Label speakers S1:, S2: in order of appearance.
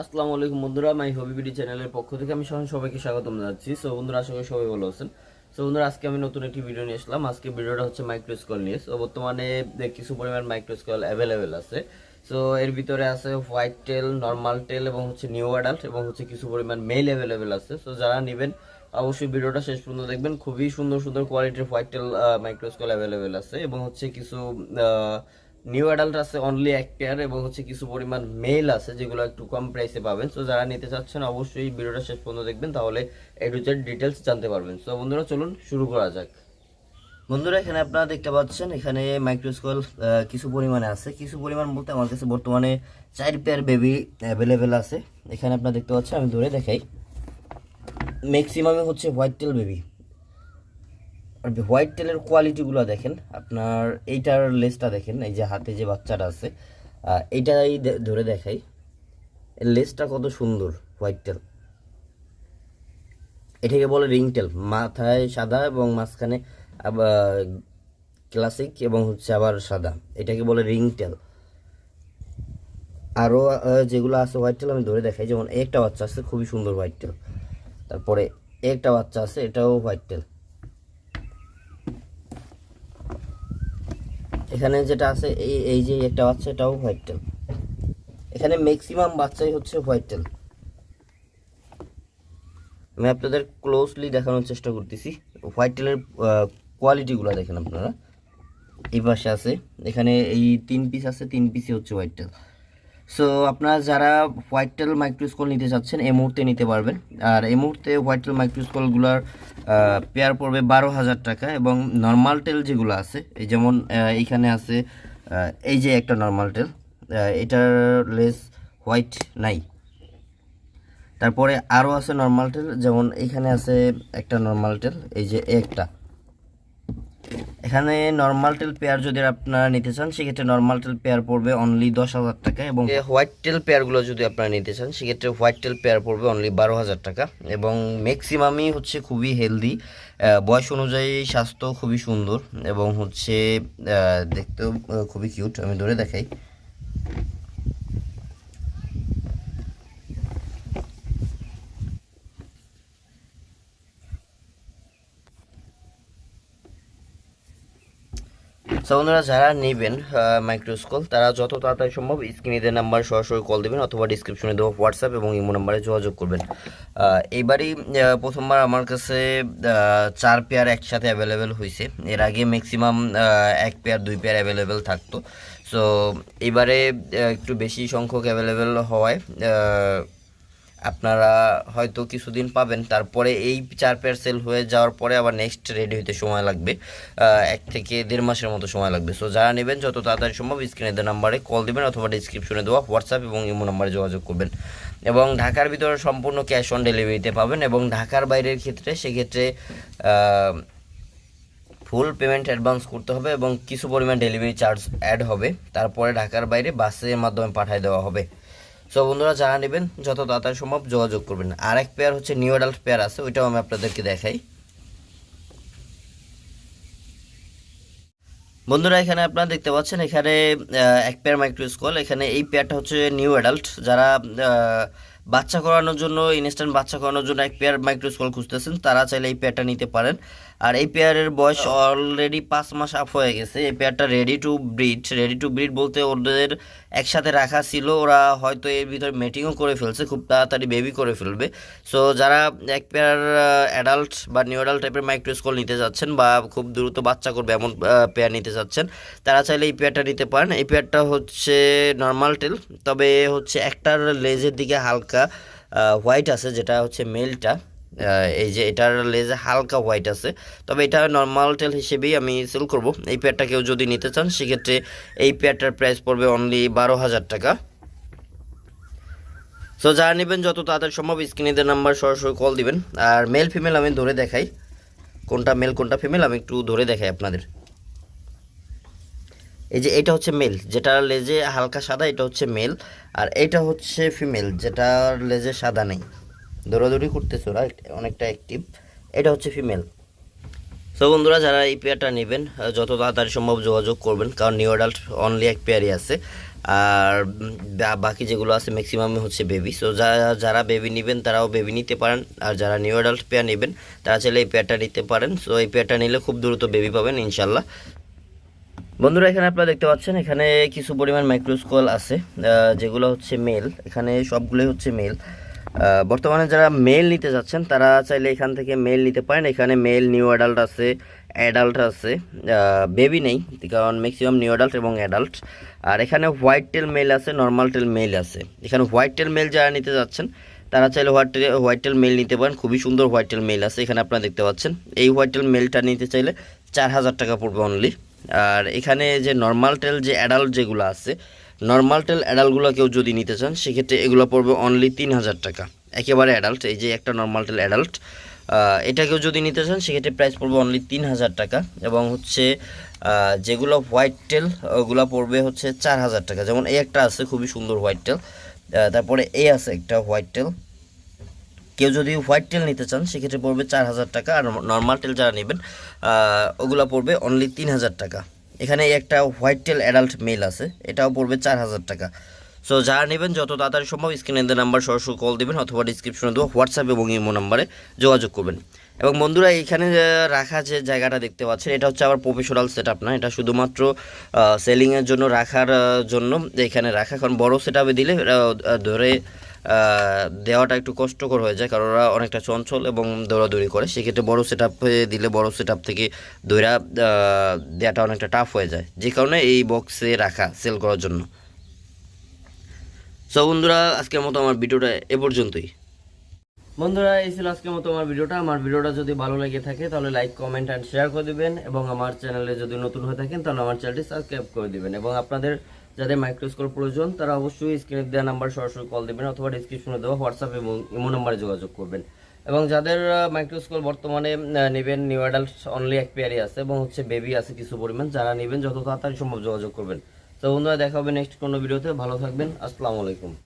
S1: আসসালামু আলাইকুম বন্ধুরা, মাই হবিবিডি চ্যানেলের পক্ষ থেকে আমি সবাই সবাইকে স্বাগতম জানাচ্ছি। সো বন্ধুরা, আশা করি সবাই ভালো আছেন। সো বন্ধুরা, আজকে আমি নতুন একটি ভিডিও নিয়ে আসলাম। আজকে ভিডিওটা হচ্ছে মাইক্রোস্কল নিয়ে। সো বর্তমানে কিছু পরিমাণ মাইক্রোস্কল অ্যাভেলেবেল আছে। সো এর ভিতরে আছে হোয়াইট টেল নর্মাল টেল এবং হচ্ছে নিউ অ্যাডাল্ট এবং হচ্ছে কিছু পরিমাণ মেল অ্যাভেলেবেল আছে। সো যারা নেবেন, অবশ্যই ভিডিওটা শেষ পর্যন্ত দেখবেন। খুবই সুন্দর সুন্দর কোয়ালিটির হোয়াইট টেল মাইক্রোস্কল অ্যাভেলেবেল আছে এবং হচ্ছে কিছু নিউ অ্যাডাল্ট আছে অনলি এক পেয়ার এবং হচ্ছে কিছু পরিমাণ মেল আছে যেগুলো একটু কম প্রাইসে পাবেন। সো যারা নিতে চাচ্ছেন অবশ্যই ভিডিওটা শেষ পর্যন্ত দেখবেন, তাহলে টু ডিটেলস জানতে পারবেন। সো বন্ধুরা, চলুন শুরু করা যাক। বন্ধুরা, এখানে আপনারা দেখতে পাচ্ছেন, এখানে মাইক্রোস্কল কিছু পরিমাণে আছে। কিছু পরিমাণ বলতে আমার কাছে বর্তমানে চার পেয়ার বেবি অ্যাভেলেবেল আছে। এখানে আপনারা দেখতে পাচ্ছেন, আমি ধরে দেখাই। ম্যাক্সিমামে হচ্ছে হোয়াইট টেল বেবি হোয়াইট টেলের কোয়ালিটিগুলো দেখেন। আপনার এইটার লেসটা দেখেন, এই যে হাতে যে বাচ্চাটা আছে। এইটাই ধরে দেখাই। লেসটা কত সুন্দর, হোয়াইট টেল। এটাকে বলে রিং টেল। মাথায় সাদা এবং মাঝখানে ক্লাসিক এবং হচ্ছে আবার সাদা। এটাকে বলে রিং টেল। আরও যেগুলো আছে হোয়াইট টেল, আমি ধরে দেখাই। যেমন একটা বাচ্চা আছে, খুবই সুন্দর হোয়াইট টেল। তারপরে একটা বাচ্চা আছে, এটাও হোয়াইট টেল। এখানে যেটা আছে, এই এই যে একটা বাচ্চা, এটাও হোয়াইট টেল এখানে ম্যাক্সিমাম বাচ্চাই হচ্ছে হোয়াইট টেল আমি আপনাদের ক্লোজলি দেখানোর চেষ্টা করতেছি। হোয়াইট টেলের কোয়ালিটিগুলো দেখেন আপনারা। এই পাশে আছে, এখানে এই তিন পিস আছে, তিন পিসই হচ্ছে হোয়াইট টেল সো আপনারা যারা হোয়াইট টেল মাইক্রোস্কোল নিতে চাচ্ছেন, এই মুহূর্তে নিতে পারবেন। আর এই মুহূর্তে হোয়াইট টেল মাইক্রোস্কোলগুলোর পেয়ার পড়বে বারো হাজার টাকা এবং নর্মাল টেল যেগুলো আছে, এই যেমন এইখানে আছে এই যে একটা নর্মাল টেল এটার লেস হোয়াইট নাই। তারপরে আরও আছে নর্মাল টেল যেমন এখানে আছে একটা নর্মাল টেল এই যে একটা। এখানে নর্মাল টেল পেয়ার যদি আপনারা নিতে চান, সেক্ষেত্রে নর্মাল টেল পেয়ার পড়বে অনলি দশ হাজার টাকা এবং হোয়াইট টেল পেয়ারগুলো যদি আপনারা নিতে চান, সেক্ষেত্রে হোয়াইট টেল পেয়ার পড়বে অনলি বারো হাজার টাকা এবং ম্যাক্সিমামই হচ্ছে খুবই হেলদি বয়স অনুযায়ী স্বাস্থ্য খুবই সুন্দর এবং হচ্ছে দেখতেও খুবই কিউট আমি ধরে দেখাই। সো বন্ধুরা যারা নেবেন মাইক্রোস্কোল তারা যত তাড়াতাড়ি সম্ভব স্ক্রিনে দেওয়া নাম্বার সরাসরি কল দেবেন অথবা ডিসক্রিপশনে দেওয়া হোয়াটসঅ্যাপ এবং ইমো নাম্বারে যোগাযোগ করবেন। এইবারই প্রথমবার আমার কাছে চার পেয়ার একসাথে অ্যাভেলেবেল হয়েছে এর আগে ম্যাক্সিমাম এক পেয়ার দুই পেয়ার অ্যাভেলেবেল থাকতো। সো এবারে একটু বেশি সংখ্যক অ্যাভেলেবেল হওয়ায় আপনারা হয়তো কিছুদিন পাবেন। তারপরে এই চার পেয়ার সেল হয়ে যাওয়ার পরে আবার নেক্সট রেডি হতে সময় লাগবে। এক থেকে দেড় মাসের মতো সময় লাগবে। সো যারা নেবেন, যত তাড়াতাড়ি সম্ভব স্ক্রিনে দেওয়া নাম্বারে কল দেবেন অথবা ডিসক্রিপশনে দেওয়া হোয়াটসঅ্যাপ এবং ইমো নাম্বারে যোগাযোগ করবেন। এবং ঢাকার ভিতরে সম্পূর্ণ ক্যাশ অন ডেলিভারিতে পাবেন এবং ঢাকার বাইরের ক্ষেত্রে সেক্ষেত্রে ফুল পেমেন্ট অ্যাডভান্স করতে হবে এবং কিছু পরিমাণ ডেলিভারি চার্জ অ্যাড হবে। তারপরে ঢাকার বাইরে বাসের মাধ্যমে পাঠিয়ে দেওয়া হবে। সো বন্ধুরা, যারা নেবেন, যত তাড়াতাড়ি সম্ভব যোগাযোগ করবেন। আর এক পেয়ার হচ্ছে নিউ অ্যাডাল্ট পেয়ার আছে, ওইটাও আমি আপনাদেরকে দেখাই। বন্ধুরা, এখানে আপনারা দেখতে পাচ্ছেন, এখানে এক পেয়ার মাইক্রোস্কল এখানে এই পেয়ারটা হচ্ছে নিউ অ্যাডাল্ট যারা বাচ্চা করানোর জন্য ইনস্ট্যান্ট বাচ্চা করানোর জন্য এক পেয়ার মাইক্রোস্কল খুঁজতেছেন, তারা চাইলে এই পেয়ারটা নিতে পারেন। আর এই পেয়ারের বয়স অলরেডি পাঁচ মাস আপ হয়ে গেছে। এই পেয়ারটা ready to breed ready to breed বলতে ওদের একসাথে রাখা ছিল। ওরা হয়তো এর ভিতরে মেটিংও করে ফেলছে খুব তাড়াতাড়ি বেবি করে ফেলবে। সো যারা এক পেয়ার অ্যাডাল্ট বা নিউ অ্যাডাল্ট টাইপের মাইক্রোস্কোল নিতে যাচ্ছেন বা খুব দ্রুত বাচ্চা করবে এমন পেয়ার নিতে চাচ্ছেন তারা চাইলে এই পেয়ারটা নিতে পারেন। এই পেয়ারটা হচ্ছে নর্মাল টেল তবে হচ্ছে একটার লেজের দিকে হালকা হোয়াইট আছে যেটা হচ্ছে মেলটা এই যে এটার লেজে হালকা হোয়াইট আছে। তবে এটা নর্মাল টেল হিসেবেই আমি সেল করব। এই পেয়ারটা কেউ যদি নিতে চান, সেক্ষেত্রে এই পেয়ারটার প্রাইস পড়বে অনলি বারো হাজার টাকা। সো যারা নেবেন, যত তাড়াতাড়ি সম্ভব স্ক্রিনে দেওয়া নাম্বার সরাসরি কল দিবেন। আর মেল ফিমেল আমি ধরে দেখাই। কোনটা মেল কোনটা ফিমেল আমি একটু ধরে দেখাই আপনাদের। এই যে এটা হচ্ছে মেল যেটার লেজে হালকা সাদা, এটা হচ্ছে মেল আর এটা হচ্ছে ফিমেল যেটার লেজে সাদা নেই। দৌড়াদৌড়ি করতেছে ওরা অনেকটা অ্যাক্টিভ এটা হচ্ছে ফিমেল সো বন্ধুরা, যারা এই পেয়ারটা নেবেন যত তাড়াতাড়ি সম্ভব যোগাযোগ করবেন, কারণ নিউ অ্যাডাল্ট অনলি এক পেয়ারই আছে। আর বাকি যেগুলো আছে ম্যাক্সিমামই হচ্ছে বেবি সো যারা যারা বেবি নেবেন, তারাও বেবি নিতে পারেন। আর যারা নিউ অ্যাডাল্ট পেয়ার নেবেন, তারা চাইলে এই পেয়ারটা নিতে পারেন। সো এই পেয়ারটা নিলে খুব দ্রুত বেবি পাবেন ইনশাল্লাহ বন্ধুরা, এখানে আপনারা দেখতে পাচ্ছেন, এখানে কিছু পরিমাণ মাইক্রোস্কোল আছে যেগুলো হচ্ছে মেল এখানে সবগুলোই হচ্ছে মেল বর্তমানে যারা মেল নিতে যাচ্ছেন, তারা চাইলে এখান থেকে মেল নিতে পারেন। এখানে মেল নিউ অ্যাডাল্ট আছে অ্যাডাল্ট আছে বেবি নেই, কারণ ম্যাক্সিমাম নিউ অ্যাডাল্ট এবং অ্যাডাল্ট আর এখানে হোয়াইট টেল মেল আছে নর্মাল টেল মেল আছে। এখানে হোয়াইট টেল মেল যারা নিতে যাচ্ছেন, তারা চাইলে হোয়াইট হোয়াইট টেল মেল নিতে পারেন। খুবই সুন্দর হোয়াইট টেল মেল আছে, এখানে আপনারা দেখতে পাচ্ছেন। এই হোয়াইট টেল মেলটা নিতে চাইলে চার হাজার টাকা পড়বে অনলি আর এখানে যে নর্মাল টেল যে অ্যাডাল্ট যেগুলো আছে নর্মাল টেল অ্যাডাল্টগুলো কেউ যদি নিতে চান, সেক্ষেত্রে এগুলো পড়বে অনলি তিন হাজার টাকা। একেবারে অ্যাডাল্ট এই যে একটা নর্মাল টেল অ্যাডাল্ট এটা কেউ যদি নিতে চান, সেক্ষেত্রে প্রাইস পড়বে অনলি তিন হাজার টাকা এবং হচ্ছে যেগুলো হোয়াইট টেল ওগুলো পড়বে হচ্ছে চার হাজার টাকা। যেমন এই একটা আছে, খুবই সুন্দর হোয়াইট টেল তারপরে এই আছে একটা হোয়াইট টেল কেউ যদি হোয়াইট টেল নিতে চান, সেক্ষেত্রে পড়বে চার হাজার টাকা। আর নর্মাল টেল যারা নেবেন ওগুলো পড়বে অনলি তিন হাজার টাকা। এখানে একটা হোয়াইট টেল অ্যাডাল্ট মেল আছে, এটাও পড়বে চার হাজার টাকা। সো যারা নেবেন, যত তাড়াতাড়ি সম্ভব স্ক্রিনে দেওয়া নাম্বার সরাসরি কল দেবেন অথবা ডিসক্রিপশনে দেওয়া হোয়াটসঅ্যাপ এবং ইমো নাম্বারে যোগাযোগ করবেন। এবং বন্ধুরা, এখানে রাখা যে জায়গাটা দেখতে পাচ্ছেন, এটা হচ্ছে আবার প্রফেশনাল সেট না, এটা শুধুমাত্র সেলিংয়ের জন্য রাখার জন্য এখানে রাখা। কারণ বড় সেট দিলে ধরে দেওয়াটা একটু কষ্টকর হয়ে যায়, কারণ ওরা অনেকটা চঞ্চল এবং দৌড়াদৌড়ি করে। সেক্ষেত্রে বড় সেট দিলে বড় সেট থেকে দৌড়া দেওয়াটা অনেকটা টাফ হয়ে যায়। যে কারণে এই বক্সে রাখা সেল করার জন্য। সো বন্ধুরা, আজকের মতো আমার ভিডিওটা এ পর্যন্তই। বন্ধুরা, এই ছিল আজকের মতো আমার ভিডিওটা। আমার ভিডিওটা যদি ভালো লেগে থাকে, তাহলে লাইক কমেন্ট অ্যান্ড শেয়ার করে দিবেন। এবং আমার চ্যানেলে যদি নতুন হয়ে থাকেন, তাহলে আমার চ্যানেলটি সাবস্ক্রাইব করে দিবেন। এবং আপনাদের যাদের মাইক্রোস্কোপ প্রয়োজন, তারা অবশ্যই স্ক্রিনে দেওয়া নাম্বার সরাসরি কল দেবেন অথবা ডিসক্রিপশনে দেওয়া হোয়াটসঅ্যাপ এবং ইমো নাম্বারে যোগাযোগ করবেন। এবং যাদের মাইক্রোস্কোপ বর্তমানে নেবেন নিউ অ্যাডাল্ট অনলি এক পেয়ারই আছে এবং হচ্ছে বেবি আছে কিছু পরিমাণ, যারা নেবেন যত তাড়াতাড়ি সম্ভব যোগাযোগ করবেন। তো বন্ধুরা, দেখা হবে নেক্সট কোনো ভিডিওতে ভালো থাকবেন। আসসালামু আলাইকুম।